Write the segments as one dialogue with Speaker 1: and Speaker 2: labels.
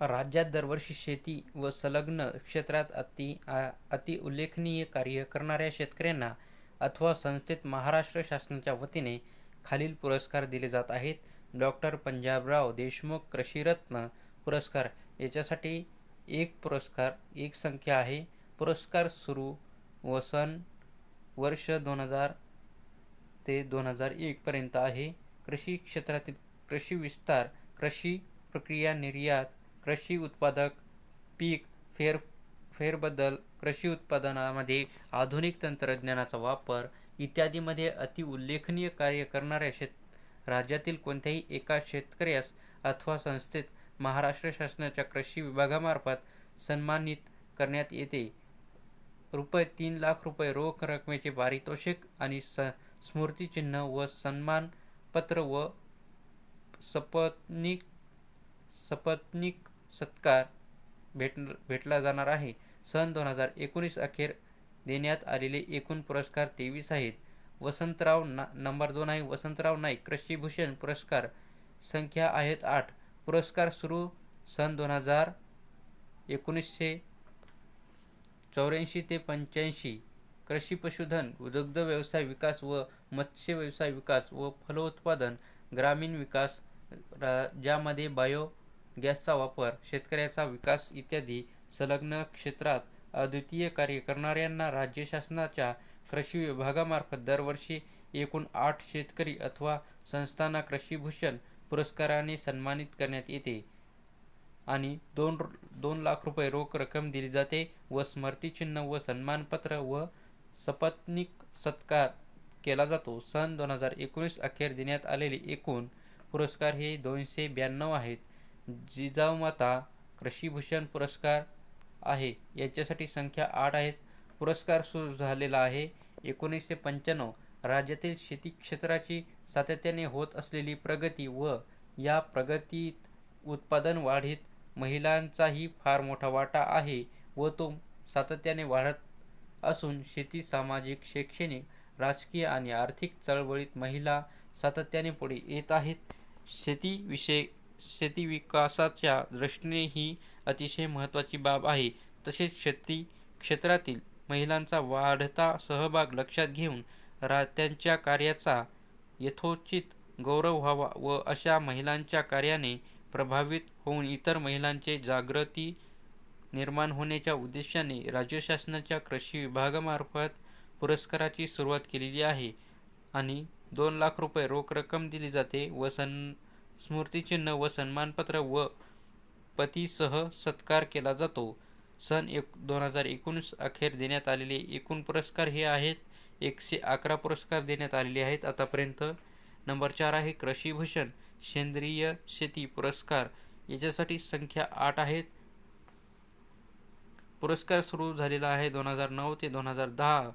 Speaker 1: राज्यात दरवर्षी शेती व संलग्न क्षेत्रात अति अति उल्लेखनीय कार्य करणाऱ्या शेतकऱ्यांना अथवा संस्थेत महाराष्ट्र शासनाच्या वतीने खालील पुरस्कार दिले जात आहेत. डॉक्टर पंजाबराव देशमुख कृषीरत्न पुरस्कार याच्यासाठी एक पुरस्कार एक संख्या आहे. पुरस्कार सुरू व सन वर्ष दोन हजार ते दोन हजार एकपर्यंत आहे. कृषी क्षेत्रातील कृषी विस्तार, कृषी प्रक्रिया निर्यात, कृषी उत्पादक, पीक फेरबदल, कृषी उत्पादनामध्ये आधुनिक तंत्रज्ञानाचा वापर इत्यादीमध्ये अति उल्लेखनीय कार्य करणाऱ्या शेत राज्यातील कोणत्याही एका शेतकऱ्यास अथवा संस्थेत महाराष्ट्र शासनाच्या कृषी विभागामार्फत सन्मानित करण्यात येते. रुपये तीन लाख रुपये रोख रकमेचे पारितोषिक आणि स स्मृतिचिन्ह व सन्मानपत्र व सपत्निक सत्कार भेटला जाणार आहे. सन दोन हजार एकोणीस अखेर देण्यात आलेले एकूण पुरस्कार तेवीस आहेत. वसंतराव ना नंबर दोन आहे वसंतराव नाईक कृषीभूषण पुरस्कार संख्या आहेत आठ. पुरस्कार सुरू सन दोन हजार एकोणीसशे चौऱ्याऐंशी ते पंच्याऐंशी कृषी पशुधन, दुग्ध व्यवसाय विकास व मत्स्य व्यवसाय विकास व फलोत्पादन ग्रामीण विकास ज्यामध्ये बायो गॅसचा वापर, शेतकऱ्यांचा विकास इत्यादी संलग्न क्षेत्रात अद्वितीय कार्य करणाऱ्यांना राज्य शासनाच्या कृषी विभागामार्फत दरवर्षी एकूण आठ शेतकरी अथवा संस्थांना कृषीभूषण पुरस्काराने सन्मानित करण्यात येते आणि दोन दोन लाख रुपये रोख रक्कम दिली जाते व स्मृतिचिन्ह व सन्मानपत्र व सपत्निक सत्कार केला जातो. सन दोन हजार एकोणीस अखेर देण्यात आलेले एकूण पुरस्कार हे दोनशे ब्याण्णव आहेत. जिजाऊमाता कृषीभूषण पुरस्कार आहे याच्यासाठी संख्या आठ आहेत. पुरस्कार सुरू झालेला आहे. एकोणीसशे पंच्याण्णव राज्यातील शेती क्षेत्राची सातत्याने होत असलेली प्रगती व या प्रगतीत उत्पादन वाढीत महिलांचाही फार मोठा वाटा आहे व तो सातत्याने वाढत असून शेती सामाजिक, शैक्षणिक, राजकीय आणि आर्थिक चळवळीत महिला सातत्याने पुढे येत आहेत. शेतीविषयक शेती विकासाच्या दृष्टीने ही अतिशय महत्त्वाची बाब आहे. तसेच शेती क्षेत्रातील महिलांचा वाढता सहभाग लक्षात घेऊन रा त्यांच्या कार्याचा यथोचित गौरव व्हावा व अशा महिलांच्या कार्याने प्रभावित होऊन इतर महिलांचे जागृती निर्माण होण्याच्या उद्देशाने राज्य शासनाच्या कृषी विभागामार्फत पुरस्काराची सुरुवात केलेली आहे आणि दोन लाख रुपये रोख रक्कम दिली जाते व स्मृतिचिन्ह व सन्मानपत्र व पतीसह सत्कार केला जातो. सन एक दोन हजार एकोणीस अखेर देण्यात आलेले एकूण पुरस्कार हे आहेत. एकशे अकरा पुरस्कार देण्यात आलेले आहेत आतापर्यंत. नंबर चार आहे कृषीभूषण सेंद्रिय शेती पुरस्कार याच्यासाठी संख्या आठ आहेत. पुरस्कार सुरू झालेला आहे दोन हजार नऊ ते दोन हजार दहा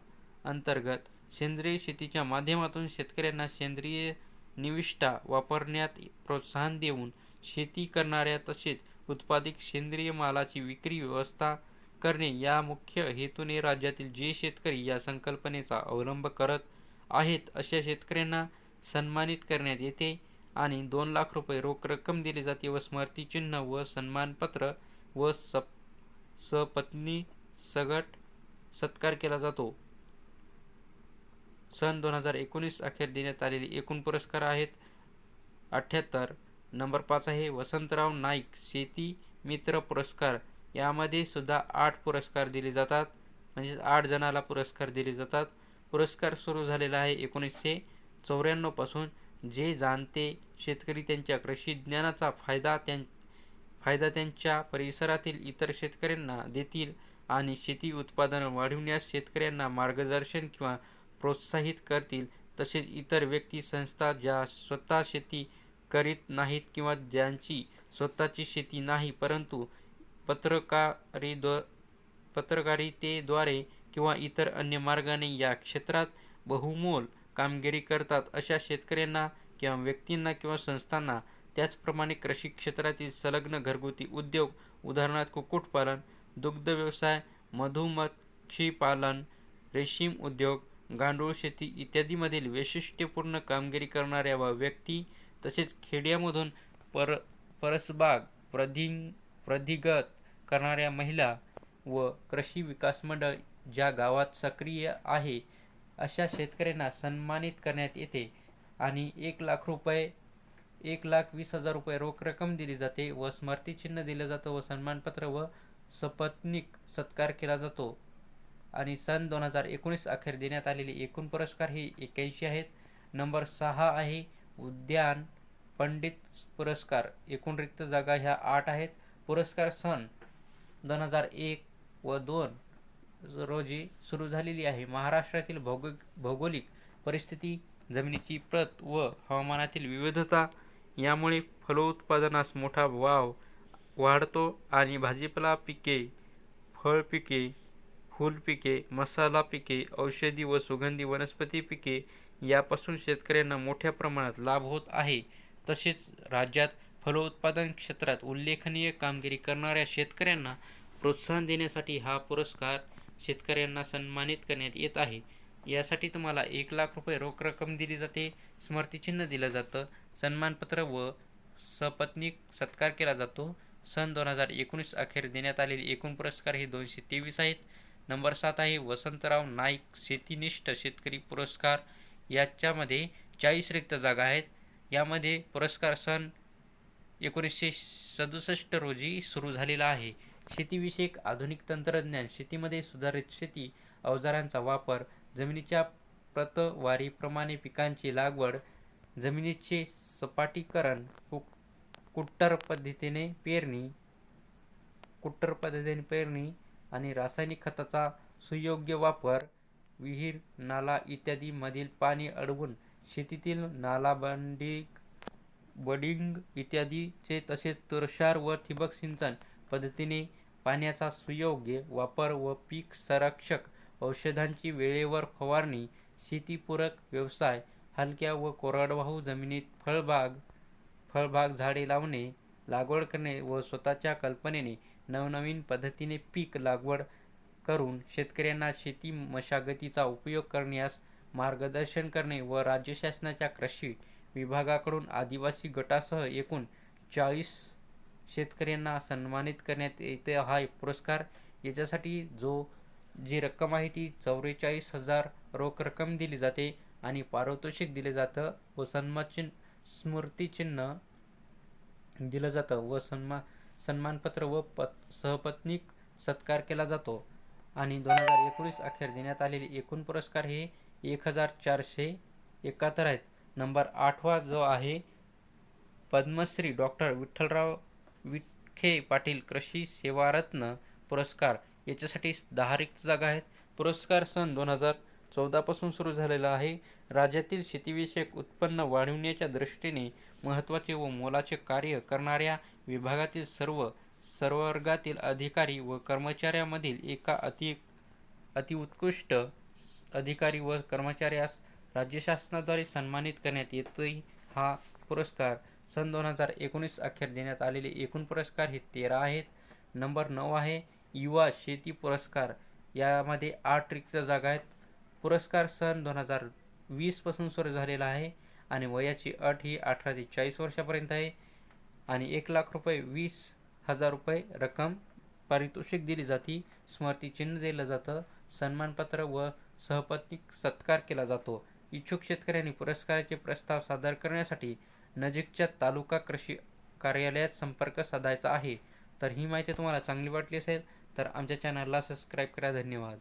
Speaker 1: अंतर्गत सेंद्रिय शेतीच्या माध्यमातून शेतकऱ्यांना सेंद्रिय निविष्ठा वापरण्यात प्रोत्साहन देऊन शेती करणाऱ्या तसेच उत्पादित सेंद्रिय मालाची विक्री व्यवस्था करणे या मुख्य हेतूने राज्यातील जे शेतकरी या संकल्पनेचा अवलंब करत आहेत अशा शेतकऱ्यांना सन्मानित करण्यात येते आणि दोन लाख रुपये रोख रक्कम दिली जाते व स्मृतिचिन्ह व सन्मानपत्र व सपत्नीसकट सत्कार केला जातो. सन दोन हजार एकोणीस अखेर देण्यात आलेले एकूण पुरस्कार आहेत अठ्ठ्याहत्तर. नंबर पाच आहे वसंतराव नाईक शेती मित्र पुरस्कार यामध्ये सुद्धा आठ पुरस्कार दिले जातात म्हणजेच आठ जणाला पुरस्कार दिले जातात. पुरस्कार सुरू झालेला आहे एकोणीसशे चौऱ्याण्णवपासून जे जाणते शेतकरी त्यांच्या कृषी ज्ञानाचा फायदा त्यांच्या परिसरातील इतर शेतकऱ्यांना देतील आणि शेती उत्पादन वाढविण्यास शेतकऱ्यांना मार्गदर्शन किंवा प्रोत्साहित करतील तसेच इतर व्यक्ती संस्था ज्या स्वतः शेती करीत नाहीत किंवा ज्यांची स्वतःची शेती नाही परंतु पत्रकारितेद्वारे किंवा इतर अन्य मार्गाने या क्षेत्रात बहुमोल कामगिरी करतात अशा शेतकऱ्यांना किंवा व्यक्तींना किंवा संस्थांना त्याचप्रमाणे कृषी क्षेत्रातील संलग्न घरगुती उद्योग उदाहरणार्थ कुक्कुटपालन, दुग्धव्यवसाय, मधुमक्षीपालन रेशीम उद्योग, गांडूळ शेती इत्यादीमधील वैशिष्ट्यपूर्ण कामगिरी करणाऱ्या व व्यक्ती तसेच खेड्यांमधून परसबाग, प्रधिगत करणाऱ्या महिला व कृषी विकास मंडळ ज्या गावात सक्रिय आहे अशा शेतकऱ्यांना सन्मानित करण्यात येते आणि एक लाख रुपये एक लाख वीस हजार रुपये रोख रक्कम दिली जाते व स्मृतिचिन्ह दिलं जातं व सन्मानपत्र व सपत्निक सत्कार केला जातो. आणि सन दोन हजार एकोणीस अखेर देण्यात आलेले एकूण पुरस्कार हे एक्याऐंशी आहेत. नंबर सहा आहे उद्यान पंडित पुरस्कार. एकूण रिक्त जागा ह्या आठ आहेत. पुरस्कार सन दोन हजार एक व दोन रोजी सुरू झालेली आहे. महाराष्ट्रातील भौगो भौगोलिक परिस्थिती जमिनीची प्रत व हवामानातील विविधता यामुळे फलोत्पादनास मोठा वाव वाढतो आणि भाजीपाला पिके फळपिके फुलपिके, मसाला पिके औषधी व सुगंधी वनस्पती पिके यापासून शेतकऱ्यांना मोठ्या प्रमाणात लाभ होत आहे. तसेच राज्यात फलोत्पादन क्षेत्रात उल्लेखनीय कामगिरी करणाऱ्या शेतकऱ्यांना प्रोत्साहन देण्यासाठी हा पुरस्कार शेतकऱ्यांना सन्मानित करण्यात येत आहे. यासाठी तुम्हाला एक लाख रुपये रोख रक्कम दिली जाते. स्मृतिचिन्ह दिलं जातं. सन्मानपत्र व सपत्नीक सत्कार केला जातो. सन दोन हजार एकोणीस अखेर देण्यात आलेले एकूण पुरस्कार हे दोनशे तेवीस आहेत. नंबर सात आहे वसंतराव नाईक शेतीनिष्ठ शेतकरी पुरस्कार. याच्यामध्ये चाळीस रिक्त जागा आहेत. यामध्ये पुरस्कार सन एकोणीसशे सदुसष्ट रोजी सुरू झालेला आहे. शेतीविषयक आधुनिक तंत्रज्ञान शेतीमध्ये सुधारित शेती अवजारांचा वापर जमिनीच्या प्रतवारीप्रमाणे पिकांची लागवड जमिनीचे सपाटीकरण कुट्टर पद्धतीने पेरणी कुट्टर पद्धतीने पेरणी आणि रासायनिक खताचा सुयोग्य वापर विहीर नाला इत्यादीमधील पाणी अडवून शेतीतील नालाबंडिंग बडिंग इत्यादीचे तसेच तुषार व ठिबक सिंचन पद्धतीने पाण्याचा सुयोग्य वापर व पीक संरक्षक औषधांची वेळेवर फवारणी शेतीपूरक व्यवसाय हलक्या व कोरडवाहू जमिनीत फळबाग फळबाग झाडे लावणे लागवड करणे व स्वतःच्या कल्पनेने नवनवीन पद्धतीने पीक लागवड करून शेतकऱ्यांना शेती मशागतीचा उपयोग करण्यास मार्गदर्शन करणे व राज्य शासनाच्या कृषी विभागाकडून आदिवासी गटासह एकूण चाळीस शेतकऱ्यांना सन्मानित करण्यात येते. हा पुरस्कार. याच्यासाठी जो जी रक्कम आहे ती चौवेचाळीस हजार रोख रक्कम दिली जाते आणि पारितोषिक दिले जातं व सन्माचिन स्मृतिचिन्ह दिलं जातं व सन्मा सन्मानपत्र व पत सहपत्नीक सत्कार केला जातो. आणि दोन हजार एकोणीस अखेर देण्यात आलेले एकूण पुरस्कार हे एक हजार चारशे एकाहत्तर आहेत. नंबर आठवा जो आहे पद्मश्री डॉक्टर विठ्ठलराव विखे पाटील कृषी सेवारत्न पुरस्कार. याच्यासाठी दहा रिक्त जागा आहेत. पुरस्कार सन दोन हजार चौदापासून सुरू झालेला आहे. राज्यातील शेतीविषयक उत्पन्न वाढविण्याच्या दृष्टीने महत्त्वाचे व मोलाचे कार्य करणाऱ्या विभागातील सर्व सर्ववर्गातील अधिकारी व कर्मचाऱ्यामधील एका अति अतिउत्कृष्ट अधिकारी व कर्मचाऱ्यास राज्य शासनाद्वारे सन्मानित करण्यात येतो हा पुरस्कार सन दोन हजार एकोणीस अखेर देण्यात आलेले एकूण पुरस्कार हे तेरा आहेत. नंबर नऊ आहे युवा शेती पुरस्कार. यामध्ये आठ रिक्त जागा आहेत. पुरस्कार सन दोन हजार वीसपासून सुरू झालेला आहे. आणि वयाची अट ही अठरा ते चाळीस वर्षापर्यंत आहे. आणि एक लाख रुपये वीस हजार रुपये रक्कम पारितोषिक दिली जाती. स्मृतिचिन्ह दिलं जातं. सन्मानपत्र व सहपत्नीक सत्कार केला जातो. इच्छुक शेतकऱ्यांनी पुरस्काराचे प्रस्ताव सादर करण्यासाठी नजीकच्या तालुका कृषी कार्यालयात संपर्क साधायचा आहे. तर ही माहिती तुम्हाला चांगली वाटली असेल तर आमच्या चॅनलला सबस्क्राईब करा. धन्यवाद.